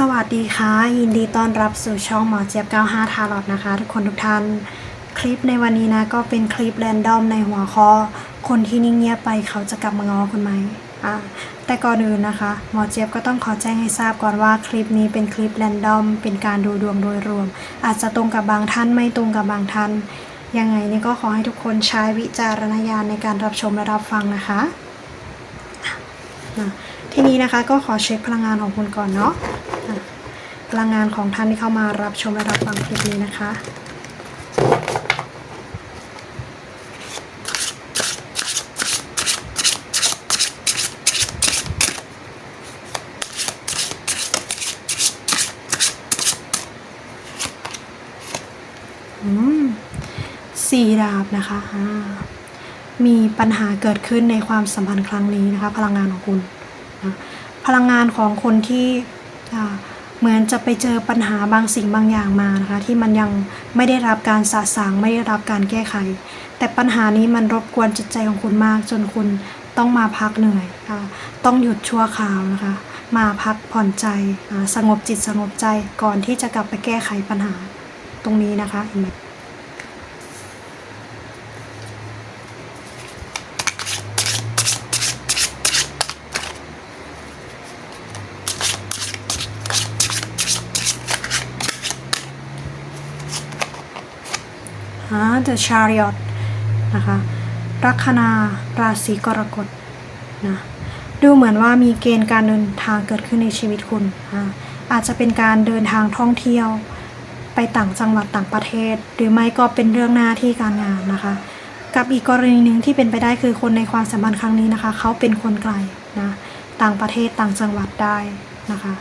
สวัสดีค่ะ ยินดีต้อนรับสู่ช่องหมอเจี๊ยบ 95 ทารอดนะคะ ทุกคนทุกท่าน คลิปในวันนี้นะ ก็เป็นคลิปแรนดอมในหัวข้อ คนที่นิ่งเงียบไปเขาจะกลับมาง้อคุณไหมอ่าแต่ก่อนอื่นนะคะ หมอเจี๊ยบก็ต้องขอแจ้งให้ทราบก่อนว่าคลิปนี้เป็นคลิปแรนดอมเป็นการดูดวงโดยรวม อาจจะตรงกับบางท่านไม่ตรงกับบางท่านยังไงนี่ก็ขอให้ทุกคนใช้วิจารณญาณในการรับชมและรับฟังนะคะะทีนี้นะคะก็ขอเช็คพลังงานของคุณก่อนเนาะ พลังงานของท่านที่เข้ามารับชมและรับฟังคลิปนี้นะคะ อืมสี่ดาบนะคะอ่ามีปัญหาเกิดขึ้นในความสัมพันธ์ครั้งนี้นะคะ พลังงานของคุณนะพลังงานของคนที่อ่า เหมือนจะไปเจอปัญหาบางสิ่งบางอย่างมานะคะที่มันยังไม่ได้รับการสะสางไม่ได้รับการแก้ไข แต่ปัญหานี้มันรบกวนจิตใจของคุณมากจนคุณต้องมาพักเหนื่อยอ่าต้องหยุดชั่วคราวนะคะ มาพักผ่อนใจสงบจิตสงบใจก่อนที่จะกลับไปแก้ไขปัญหาตรงนี้นะคะเห็นไหม อ่า The Chariot นะคะลัคนาราศีกรกฎนะดูเหมือนว่ามีเกณฑ์การเดินทางเกิดขึ้นในชีวิตคุณอ่าอาจจะเป็นการเดินทางท่องเที่ยว ไปต่างจังหวัดต่างประเทศ หรือไม่ก็เป็นเรื่องหน้าที่การงานนะคะ กับอีกกรณีหนึ่งที่เป็นไปได้คือคนในความสัมพันธ์ครั้งนี้นะคะ เขาเป็นคนไกลนะต่างประเทศต่างจังหวัดได้นะคะ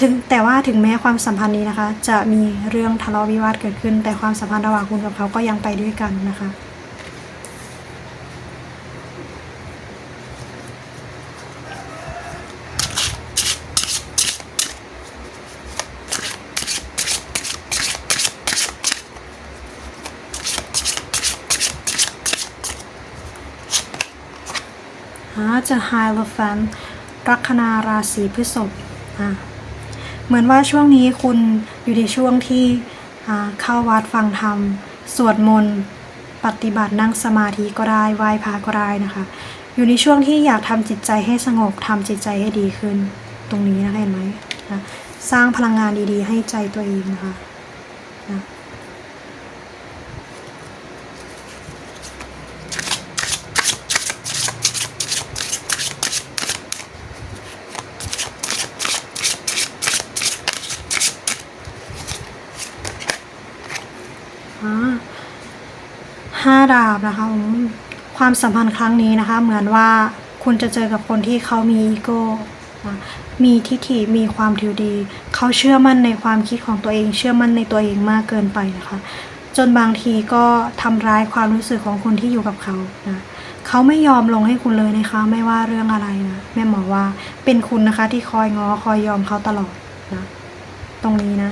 ถึงแต่ว่าถึงแม้ความสัมพันธ์นี้นะคะ จะมีเรื่องทะเลาะวิวาทเกิดขึ้น แต่ความสัมพันธ์ระหว่างคุณกับเขาก็ยังไปด้วยกันนะคะอาจะไฮโลแฟนลัคนาราศีพฤษภอะ เหมือนว่าช่วงนี้คุณอยู่ในช่วงที่เข้าวัดฟังธรรม สวดมนต์ปฏิบัตินั่งสมาธิก็ได้ไหว้พระก็ได้นะคะ อยู่ในช่วงที่อยากทำจิตใจให้สงบทำจิตใจให้ดีขึ้น ตรงนี้นะคะเห็นไหมนะสร้างพลังงานดีๆ ให้ใจตัวเองนะคะนะ ห้าดาบนะคะอืมความสัมพันธ์ครั้งนี้นะคะ เหมือนว่าคุณจะเจอกับคนที่เขามีอีโก้นะมีทิฐิมีความถือดี เขาเชื่อมั่นในความคิดของตัวเอง เชื่อมั่นในตัวเองมากเกินไปนะคะ จนบางทีก็ทำร้ายความรู้สึกของคนที่อยู่กับเขานะเขาไม่ยอมลงให้คุณเลยนะคะ ไม่ว่าเรื่องอะไรนะ แม่หมอว่าเป็นคุณนะคะที่คอยง้อคอยยอมเขาตลอดนะ ตรงนี้นะ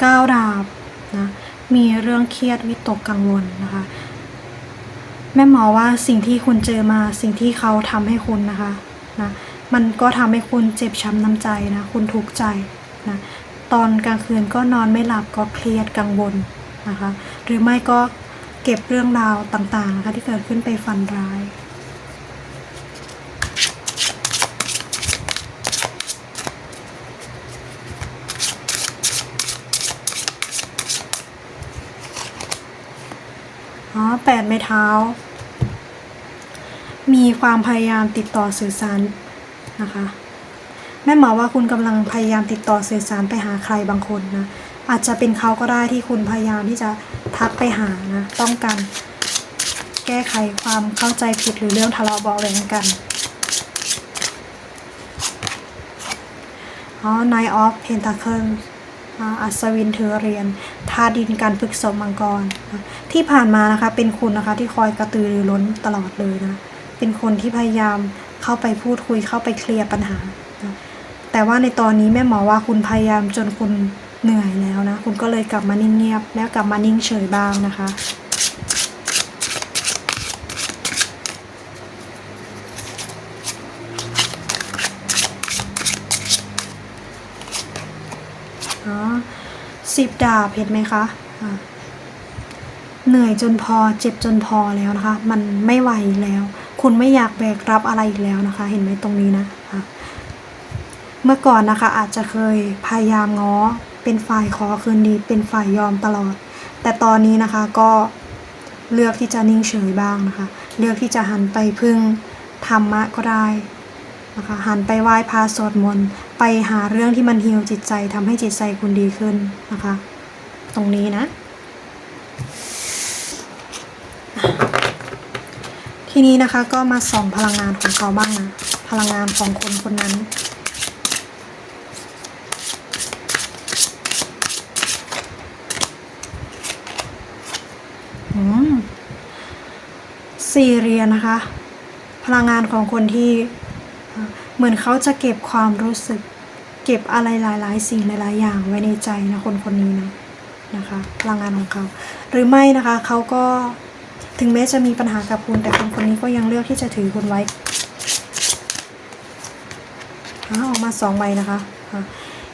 เก้9ดาบนะมีเรื่องเครียดวิตกกังวลนะคะ แม่หมอว่าสิ่งที่คุณเจอมาสิ่งที่เขาทำให้คุณนะคะนะมันก็ทำให้คุณเจ็บช้ำน้ำใจนะคุณทุกข์ใจนะตอนกลางคืนก็นอนไม่หลับก็เครียดกังวลนะคะ หรือไม่ก็เก็บเรื่องราวต่างๆนะคะที่เกิดขึ้นไปฝันร้าย แปดไม้เท้า มีความพยายามติดต่อสื่อสารนะคะแม่หมอว่าคุณกำลังพยายามติดต่อสื่อสารไปหาใครบางคนนะอาจจะเป็นเขาก็ได้ที่คุณพยายามที่จะทักไปหานะต้องการแก้ไขความเข้าใจผิดหรือเรื่องทะเลาะเบาะแว้งกันอ๋อ Nine of Pentacles อัศวินถือเรียญธาดินการพฤกษบมังกรนะ ที่ผ่านมานะคะ เป็นคุณนะคะที่คอยกระตือรือร้นตลอดเลยนะ เป็นคนที่พยายามเข้าไปพูดคุยเข้าไปเคลียร์ปัญหานะแต่ว่าในตอนนี้แม่หมอว่าคุณพยายามจนคุณเหนื่อยแล้วนะ คุณก็เลยกลับมานิ่งเงียบ แล้วกลับมานิ่งเฉยบ้างนะคะอ๋อสิบดาบเห็นไหมคะะ เหนื่อยจนพอเจ็บจนพอแล้วนะคะ มันไม่ไหวแล้ว คุณไม่อยากแบกรับอะไรอีกแล้วนะคะ เห็นไหมตรงนี้นะะเมื่อก่อนนะคะอาจจะเคยพยายามง้อเป็นฝ่ายขอคืนดี เป็นฝ่ายยอมตลอด แต่ตอนนี้นะคะก็เลือกที่จะนิ่งเฉยบ้างนะคะ เลือกที่จะหันไปพึ่งธรรมะก็ได้นะคะหันไปไหว้พระสวดมนต์ไปหาเรื่องที่มันฮีลจิตใจทำให้จิตใจคุณดีขึ้นนะคะ ตรงนี้นะ ทีนี้นะคะก็มาส่องพลังงานของเขาบ้างนะ พลังงานของคนคนนั้นอืมสี่เรียนะคะ พลังงานของคนที่เหมือนเขาจะเก็บความรู้สึก เก็บอะไรหลาย ๆ สิ่งหลาย ๆ อย่างไว้ในใจนะคนคนนี้นะนะคะ พลังงานของเขา หรือไม่นะคะเขาก็ ถึงแม้จะมีปัญหากับคุณ แต่คนคนนี้ก็ยังเลือกที่จะถือคุณไว้อออกมาสองใบนะคะ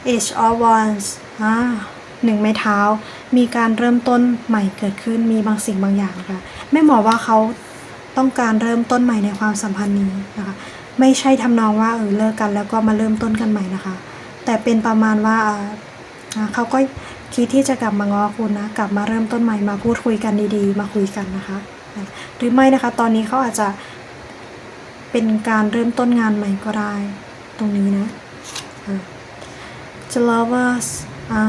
Age of Wands อ่าหนึ่งไม้เท้า มีการเริ่มต้นใหม่เกิดขึ้นมีบางสิ่งบางอย่างค่ะแม่หมอว่าเขาต้องการเริ่มต้นใหม่ในความสัมพันธ์นี้นะคะ ไม่ใช่ทำนองว่าเออเลิกกันแล้วก็มาเริ่มต้นกันใหม่นะคะ แต่เป็นประมาณว่าเขาก็คิดที่จะกลับมาง้อคุณนะ กลับมาเริ่มต้นใหม่มาพูดคุยกันดีๆ มาคุยกันนะคะ หรือไม่นะคะ ตอนนี้เขาอาจจะเป็นการเริ่มต้นงานใหม่ก็ได้ ตรงนี้นะ The Lovers อ่า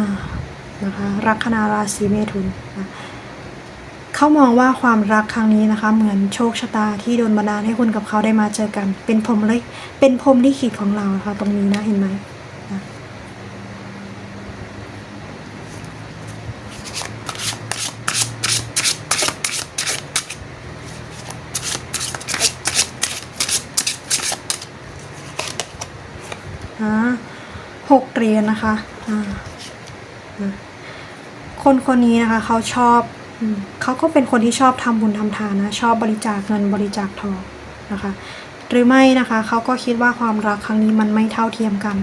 นะคะลัคนาราศีเมถุนนะเขามองว่าความรักครั้งนี้นะคะ เหมือนโชคชะตาที่โดนบันดาลให้คุณกับเขาได้มาเจอกัน เป็นพรหมลิเป็นพรมลิขิตของเรานะคะตรงนี้นะเห็นไหมนะอ่าหก เรียนนะคะอ่านคนคนนี้นะคะเขาชอบอเขาก็เป็นคนที่ชอบทำบุญทำทานนะชอบบริจาคเงินบริจาคทองนะคะ หรือไม่นะคะเขาก็คิดว่าความรักครั้งนี้มันไม่เท่าเทียมกัน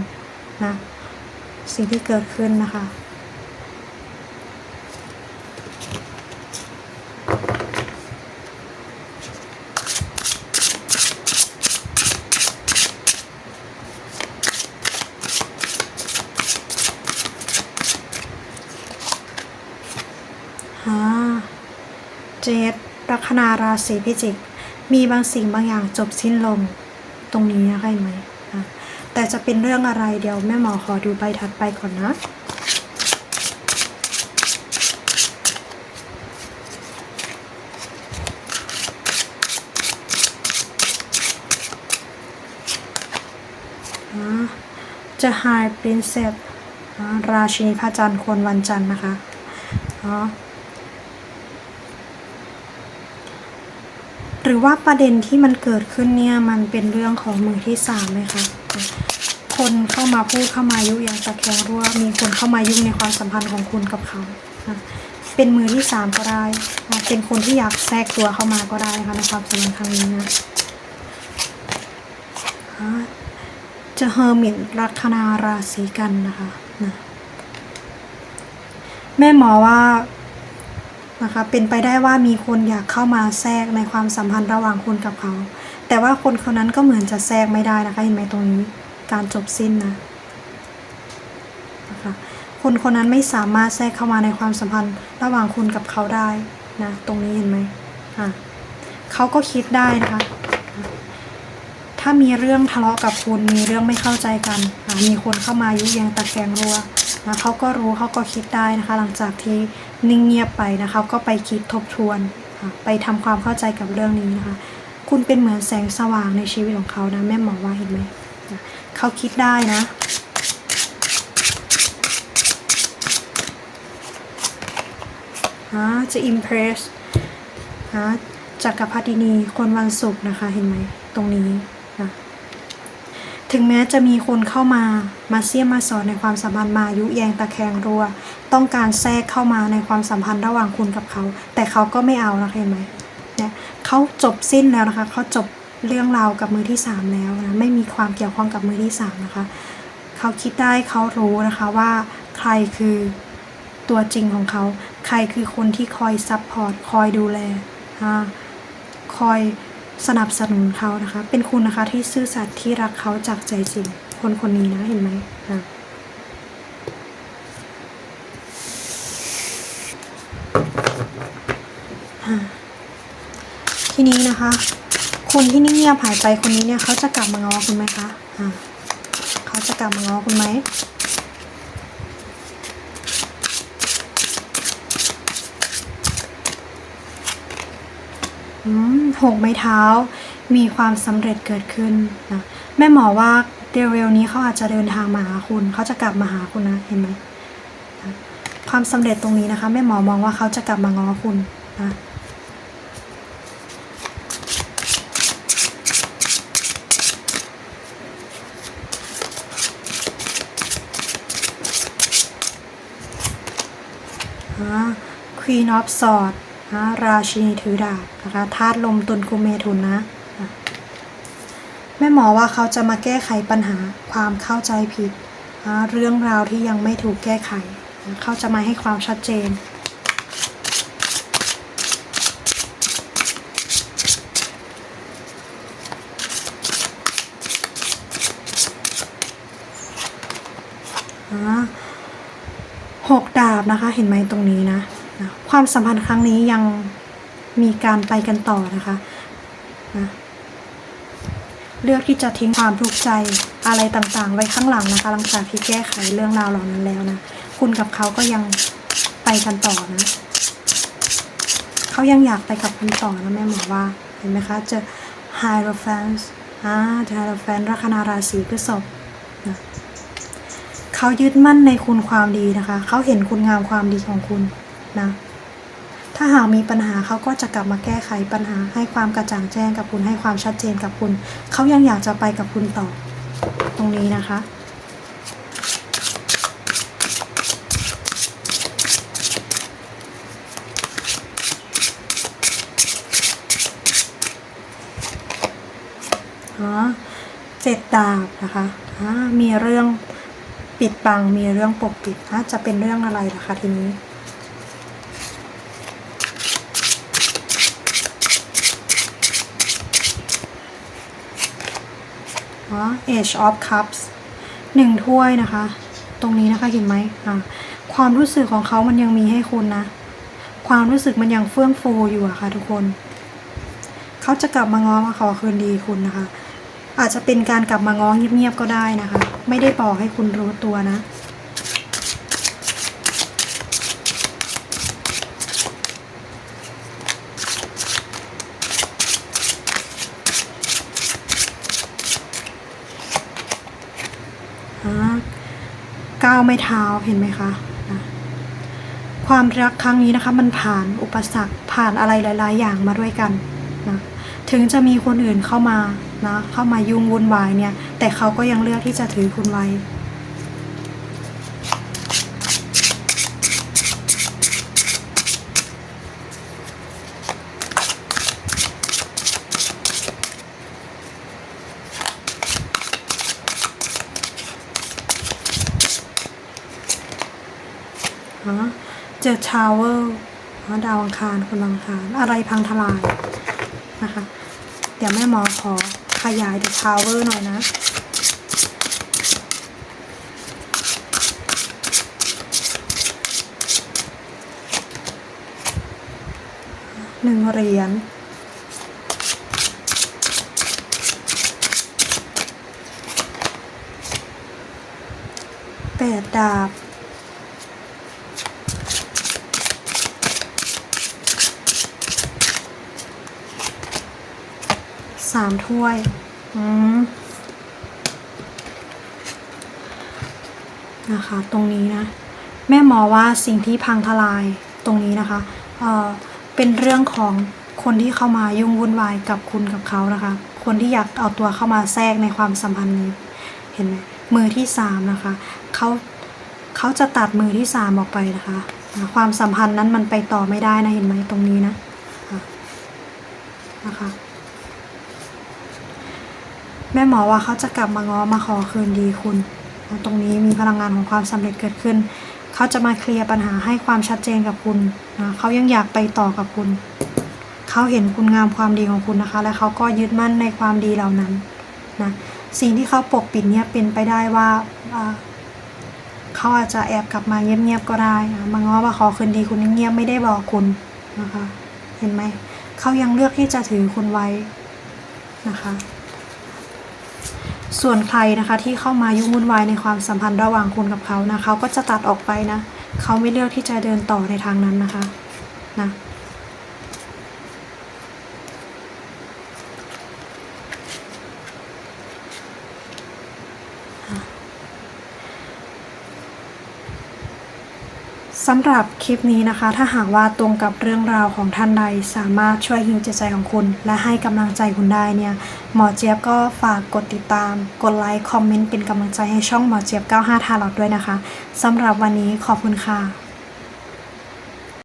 นะสิ่งที่เกิดขึ้นนะคะ อ่าเจดลัค นาราศีพิจิก มีบางสิ่งบางอย่างจบสิ้นลง ตรงนี้นะคะเห็นไหมอะแต่จะเป็นเรื่องอะไรเดี๋ยวแม่หมอขอดูใบถัดไปก่อนนะอ่าจะไฮปรินเซสราชินีพระจันทร์ควรวันจันทร์นะคะอ๋อ หรือว่าประเด็นที่มันเกิดขึ้นเนี่ยมันเป็นเรื่องของมือที่สามไหมคะคนเข้ามาพูดเข้ามายุยงตะแคงรั่วมีคนเข้ามายุ่งในความสัมพันธ์ของคุณกับเขานะเป็นมือที่สามก็ได้นะเป็นคนที่อยากแทรกตัวเข้ามาก็ได้นะคะในความสัมพันธ์ครั้งนี้นะจะเฮอร์มิตลัคนาราศีกันนะคะนะแม่หมอว่า นะคะ เป็นไปได้ว่ามีคนอยากเข้ามาแทรกในความสัมพันธ์ระหว่างคุณกับเขา แต่ว่าคนคนนั้นก็เหมือนจะแทรกไม่ได้นะคะ เห็นไหมตรงนี้ การจบสิ้นนะนะคะคนคนนั้นไม่สามารถแทรกเข้ามาในความสัมพันธ์ระหว่างคุณกับเขาได้นะ ตรงนี้เห็นไหมอะเขาก็คิดได้นะคะ ถ้ามีเรื่องทะเลาะกับคุณมีเรื่องไม่เข้าใจกัน มีคนเข้ามายุยงตะแกงรัวนะเขาก็รู้เขาก็คิดได้นะคะ หลังจากที่ นิ่งเงียบไปนะคะ ก็ไปคิดทบทวน ไปทำความเข้าใจกับเรื่องนี้นะคะ คุณเป็นเหมือนแสงสว่างในชีวิตของเขานะ แม่หมอว่าเห็นไหม เขาคิดได้นะอ่าจะ impress อ่าจักรพรรดินีคนวันศุกร์นะคะ เห็นไหม ตรงนี้นะถึงแม้จะมีคนเข้ามามาเสี่ยมมาสอนในความสัมพันธ์มายุแยงตะแคงรัว ต้องการแทรกเข้ามาในความสัมพันธ์ระหว่างคุณกับเขา แต่เขาก็ไม่เอานะเห็นไหมเนี่ยเขาจบสิ้นแล้วนะคะเขาจบเรื่องราวกับมือที่สามแล้วนะไม่มีความเกี่ยวข้องกับมือที่สามนะคะ เขาคิดได้เขารู้นะคะว่าใครคือตัวจริงของเขา ใครคือคนที่คอยซัพพอร์ตคอยดูแลอคอยสนับสนุนเขานะคะ เป็นคุณนะคะที่ซื่อสัตย์ที่รักเขาจากใจจริง คนคนนี้นะเห็นไหมอะ ทีนี้นะคะ คนที่นิ่งเงียบหายไปคนนี้เนี่ยเขาจะกลับมาง้อคุณไหมคะอ่าเขาจะกลับมาง้อคุณไหมอืมหกไม้เท้ามีความสำเร็จเกิดขึ้นนะแม่หมอว่าเร็วๆนี้เขาอาจจะเดินทางมาหาคุณ เขาจะกลับมาหาคุณนะเห็นไหมความสำเร็จตรงนี้นะคะแม่หมอมองว่าเขาจะกลับมาง้อคุณนะ ควีนอ of ฟสอดราชินีถือดาบนะคะธาตุลมตุลกุเมถุนนะ แม่หมอว่าเขาจะมาแก้ไขปัญหาความเข้าใจผิดอะเรื่องราวที่ยังไม่ถูกแก้ไขนะเขาจะมาให้ความชัดเจนอ่า หกดาบนะคะ เห็นไหมตรงนี้นะนะความสัมพันธ์ครั้งนี้ยังมีการไปกันต่อนะคะนะเลือกที่จะทิ้งความทุกข์ใจอะไรต่างๆ ไว้ข้างหลังนะคะหลังจากที่แก้ไขเรื่องราวเหล่านั้นแล้วนะ คุณกับเขาก็ยังไปกันต่อนะ เขายังอยากไปกับคุณต่อนะแม่หมอว่า เห็นไหมคะเจอ Hierophant อ่า Hierophant ลัคนาราศีพฤษภนะ เขายึดมั่นในคุณความดีนะคะ เขาเห็นคุณงามความดีของคุณนะ ถ้าหากมีปัญหาเขาก็จะกลับมาแก้ไขปัญหา ให้ความกระจ่างแจ้งกับคุณ ให้ความชัดเจนกับคุณ เขายังอยากจะไปกับคุณต่อ ตรงนี้นะคะเจ็ดดาบนะคะมีเรื่อง ปิดบังมีเรื่องปกปิดอะจะเป็นเรื่องอะไรล่ะคะทีนี้อ๋อ Age of Cups หนึ่งถ้วยนะคะ ตรงนี้นะคะเห็นไหมอ่าความรู้สึกของเขามันยังมีให้คุณนะ ความรู้สึกมันยังเฟื่องฟูอยู่อะค่ะทุกคน เขาจะกลับมาง้อมาขอคืนดีคุณนะคะ อาจจะเป็นการกลับมาง้อเงียบๆก็ได้นะคะ ไม่ได้บอกให้คุณรู้ตัวนะ ก้าวไม่เท้าเห็นไหมคะนะความรักครั้งนี้นะคะ มันผ่านอุปสรรคผ่านอะไรหลาย ๆ อย่างมาด้วยกันนะถึงจะมีคนอื่นเข้ามานะเข้ามายุ่งวุ่นวายเนี่ย แต่เขาก็ยังเลือกที่จะถือคุณไว้ฮะเจอชาวเวอร์ดาวอังคารคนอังคาร อะไรพังทลายนะคะ เดี๋ยวแม่หมอขอขยายเดอะชาวเวอร์หน่อยนะ หนึ่งเหรียญแปดดาบสามถ้วย อืมนะคะ ตรงนี้นะ แม่หมอว่าสิ่งที่พังทลายตรงนี้นะคะ เอ่อ เป็นเรื่องของคนที่เข้ามายุ่งวุ่นวายกับคุณกับเขานะคะ คนที่อยากเอาตัวเข้ามาแทรกในความสัมพันธ์นี้ เห็นไหมมือที่สามนะคะเขาเขาจะตัดมือที่สามออกไปนะคะ ความสัมพันธ์นั้นมันไปต่อไม่ได้นะเห็นไหมตรงนี้นะนะคะแม่หมอว่าเขาจะกลับมาง้อมาขอคืนดีคุณ ตรงนี้มีพลังงานของความสำเร็จเกิดขึ้น เขาจะมาเคลียร์ปัญหาให้ความชัดเจนกับคุณนะเขายังอยากไปต่อกับคุณ เขาเห็นคุณงามความดีของคุณนะคะ และเขาก็ยึดมั่นในความดีเหล่านั้นนะสิ่งที่เขาปกปิดเนี่ยเป็นไปได้ว่าเขาอาจจะแอบกลับมาเงียบๆก็ได้นะมาง้อมาขอคืนดีคุณเงียบๆไม่ได้บอกคุณนะคะ เห็นไหมเขายังเลือกที่จะถือคุณไว้นะคะ ส่วนใครนะคะที่เข้ามายุ่งวุ่นวายในความสัมพันธ์ระหว่างคุณกับเขานะเขาก็จะตัดออกไปนะ เขาไม่เลือกที่จะเดินต่อในทางนั้นนะคะนะ สำหรับคลิปนี้นะคะ ถ้าหากว่าตรงกับเรื่องราวของท่านใด สามารถช่วยฮิวจิตใจของคุณ และให้กำลังใจคุณได้เนี่ย หมอเจี๊ยบก็ฝากกดติดตาม กดไลค์ คอมเมนต์เป็นกำลังใจให้ช่องหมอเจี๊ยบ 95ทาร์ลอดด้วยนะคะสำหรับวันนี้ขอบคุณค่ะ